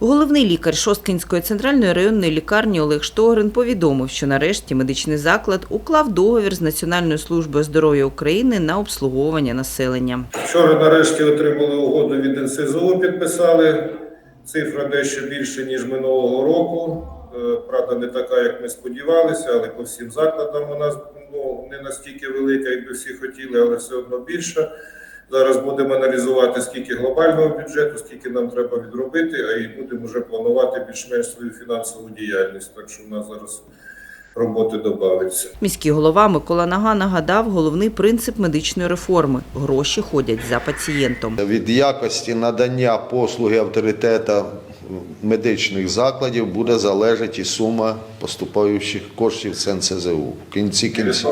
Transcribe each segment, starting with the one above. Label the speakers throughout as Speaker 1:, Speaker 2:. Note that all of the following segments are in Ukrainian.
Speaker 1: Головний лікар Шосткінської центральної районної лікарні Олег Штогрин повідомив, що нарешті медичний заклад уклав договір з Національною службою здоров'я України на обслуговування населення.
Speaker 2: Вчора нарешті отримали угоду від НСЗУ, підписали. Цифра дещо більше, ніж минулого року. Е, Правда, не така, як ми сподівалися, але по всім закладам нас ну, не настільки велика, як би всі хотіли, але все одно більша. Зараз будемо аналізувати, скільки глобального бюджету, скільки нам треба відробити, а і будемо вже планувати більш-менш свою фінансову діяльність. Так що в нас зараз роботи додається.
Speaker 1: Міський голова Микола Нага нагадав головний принцип медичної реформи – гроші ходять за пацієнтом.
Speaker 3: Від якості надання послуги авторитета медичних закладів буде залежати і сума поступаючих коштів з НСЗУ. В кінці кінців.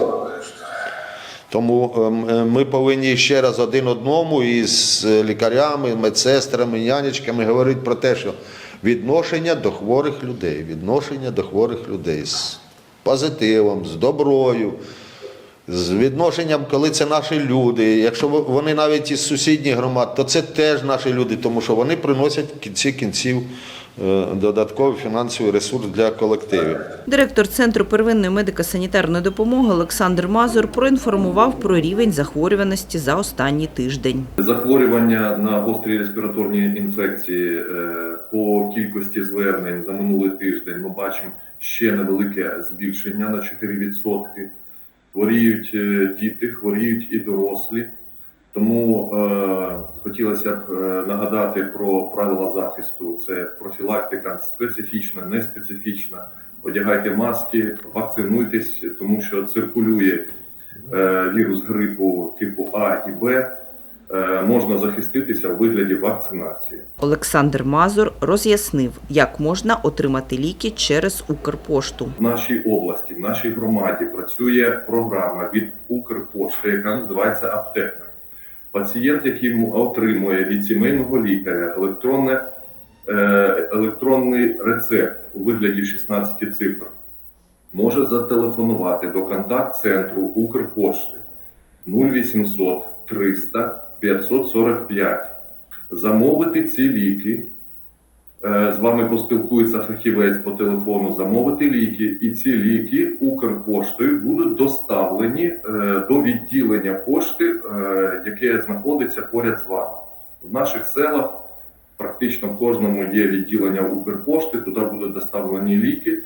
Speaker 3: Тому ем, е, ми повинні ще раз один одному із е, лікарями, медсестрами, нянечками говорити про те, що відношення до хворих людей, відношення до хворих людей з позитивом, з доброю, з відношенням, коли це наші люди. Якщо вони навіть із сусідніх громад, то це теж наші люди, тому що вони приносять в кінці кінців додатковий фінансовий ресурс для колективів.
Speaker 1: Директор Центру первинної медико-санітарної допомоги Олександр Мазур проінформував про рівень захворюваності за останній тиждень.
Speaker 4: Захворювання на гострі респіраторні інфекції е, по кількості звернень за минулий тиждень ми бачимо ще невелике збільшення на 4%. Хворіють е, діти, хворіють і дорослі. Тому е, хотілося б е, нагадати про правила захисту: це профілактика специфічна, не специфічна. Одягайте маски, вакцинуйтесь, тому що циркулює е, вірус грипу типу А і Б. Е, можна захиститися у вигляді вакцинації.
Speaker 1: Олександр Мазур роз'яснив, як можна отримати ліки через Укрпошту.
Speaker 4: В нашій області, в нашій громаді працює програма від Укрпошти, яка називається Аптека. Пацієнт, який отримує від сімейного лікаря електронне, е, електронний рецепт у вигляді 16 цифр, може зателефонувати до контакт-центру Укрпошти 0800 300 545, замовити ці ліки. Е, З вами поспілкується фахівець по телефону, замовити ліки, і ці ліки Укрпоштою будуть доставлені е, до відділення пошти, е, яке знаходиться поряд з вами. В наших селах практично в кожному є відділення Укрпошти, туди будуть доставлені ліки.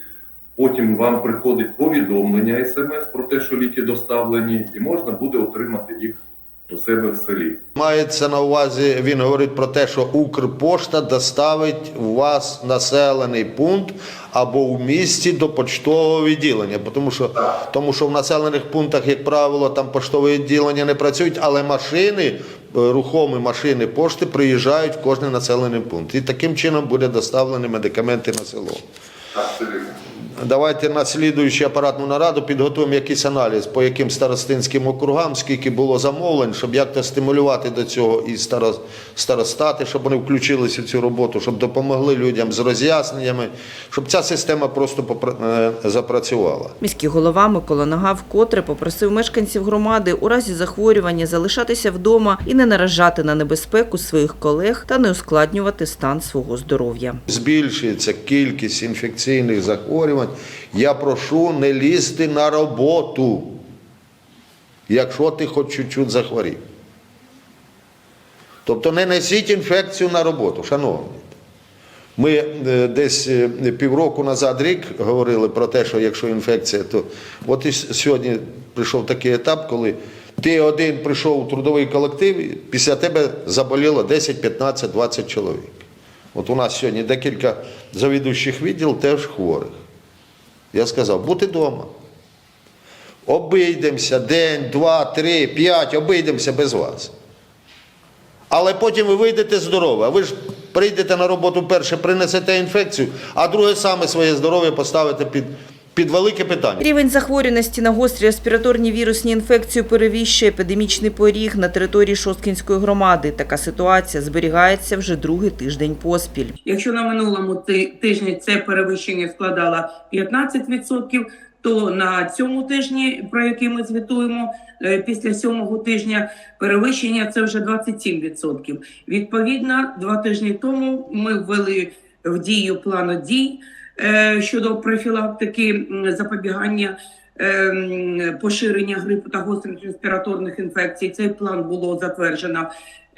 Speaker 4: Потім вам приходить повідомлення смс про те, що ліки доставлені, і можна буде отримати їх у себе в селі.
Speaker 3: Мається на увазі, він говорить про те, що Укрпошта доставить у вас населений пункт або в місті до поштового відділення. Тому що, тому що в населених пунктах, як правило, там поштові відділення не працюють, але машини, е, рухомі машини пошти приїжджають в кожний населений пункт. І таким чином буде доставлені медикаменти на село. Давайте на слідуючу апаратну нараду підготуємо якийсь аналіз, по яким старостинським округам, скільки було замовлень, щоб як-то стимулювати до цього і старо- старостати, щоб вони включилися в цю роботу, щоб допомогли людям з роз'ясненнями, щоб ця система просто е, запрацювала.
Speaker 1: Міський голова Микола Нага вкотре попросив мешканців громади у разі захворювання залишатися вдома і не наражати на небезпеку своїх колег та не ускладнювати стан свого здоров'я.
Speaker 3: Збільшується кількість інфекційних захворювань. Я прошу не лізти на роботу, якщо ти хоч чуть-чуть захворів. Тобто не несіть інфекцію на роботу, шановні. Ми е, десь е, півроку назад, рік говорили про те, що якщо інфекція, то от і сьогодні прийшов такий етап, коли ти один прийшов у трудовий колектив, і після тебе заболіло 10, 15, 20 чоловік. От у нас сьогодні декілька завідуючих відділ теж хворих. Я сказав, бути вдома. Обийдемося день, два, три, п'ять, обійдемося без вас. Але потім ви вийдете здорові. А ви ж прийдете на роботу перше, принесете інфекцію, а друге саме своє здоров'я поставите під, під велике питання.
Speaker 1: Рівень захворюваності на гострі респіраторні вірусні інфекції перевіщує епідемічний поріг на території Шосткінської громади. Така ситуація зберігається вже другий тиждень поспіль.
Speaker 5: Якщо на минулому тижні це перевищення складало 15%, то на цьому тижні, про який ми звітуємо, е, після сьомого тижня перевищення це вже 27%. Відповідно, два тижні тому ми ввели в дію плану дій щодо профілактики запобігання ем, поширення грипу та гострих респіраторних інфекцій. Цей план було затверджено е, е,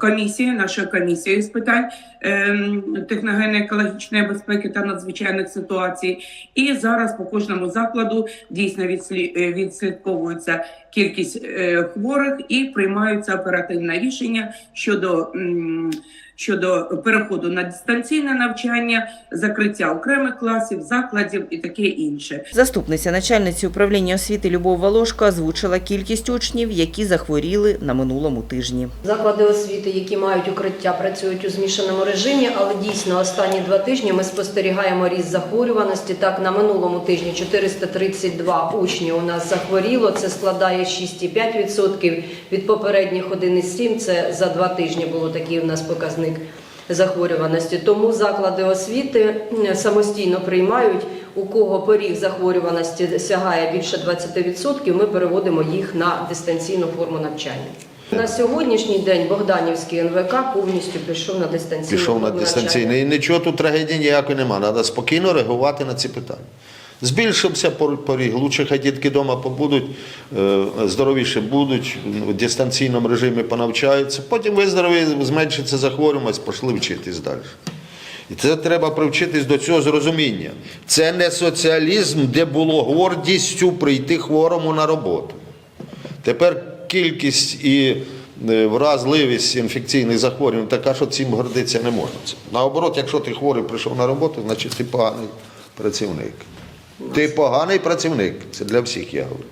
Speaker 5: комісією, нашою комісією з питань ем, техногенно-екологічної безпеки та надзвичайних ситуацій. І зараз по кожному закладу дійсно е, відслідковується кількість е, хворих і приймаються оперативне рішення щодо. Щодо переходу на дистанційне навчання, закриття окремих класів, закладів і таке інше.
Speaker 1: Заступниця начальниці управління освіти Любов Волошко озвучила кількість учнів, які захворіли на минулому тижні.
Speaker 6: Заклади освіти, які мають укриття, працюють у змішаному режимі, але дійсно останні два тижні ми спостерігаємо ріст захворюваності. Так, на минулому тижні 432 учні у нас захворіло. Це складає 6,5%. Від попередніх 1,7% це за два тижні було такий у нас показник захворюваності. Тому заклади освіти самостійно приймають. У кого поріг захворюваності сягає більше 20%, ми переводимо їх на дистанційну форму навчання. На сьогоднішній день Богданівський НВК повністю пішов на дистанційну
Speaker 3: Пішов на дистанційний. І нічого тут трагедії ніякої немає. Треба спокійно реагувати на ці питання. Збільшився поріг, лучше хай дітки вдома побудуть, е, здоровіше будуть, в дистанційному режимі понавчаються, потім виздорові, зменшиться захворюваність, пішли вчитись далі. І це треба привчитись до цього зрозуміння. Це не соціалізм, де було гордістю прийти хворому на роботу. Тепер кількість і е, вразливість інфекційних захворювань така, що цим гордитися не можна. Наоборот, якщо ти хворий прийшов на роботу, значить ти поганий працівник. Ти поганий працівник. Це для всіх я говорю.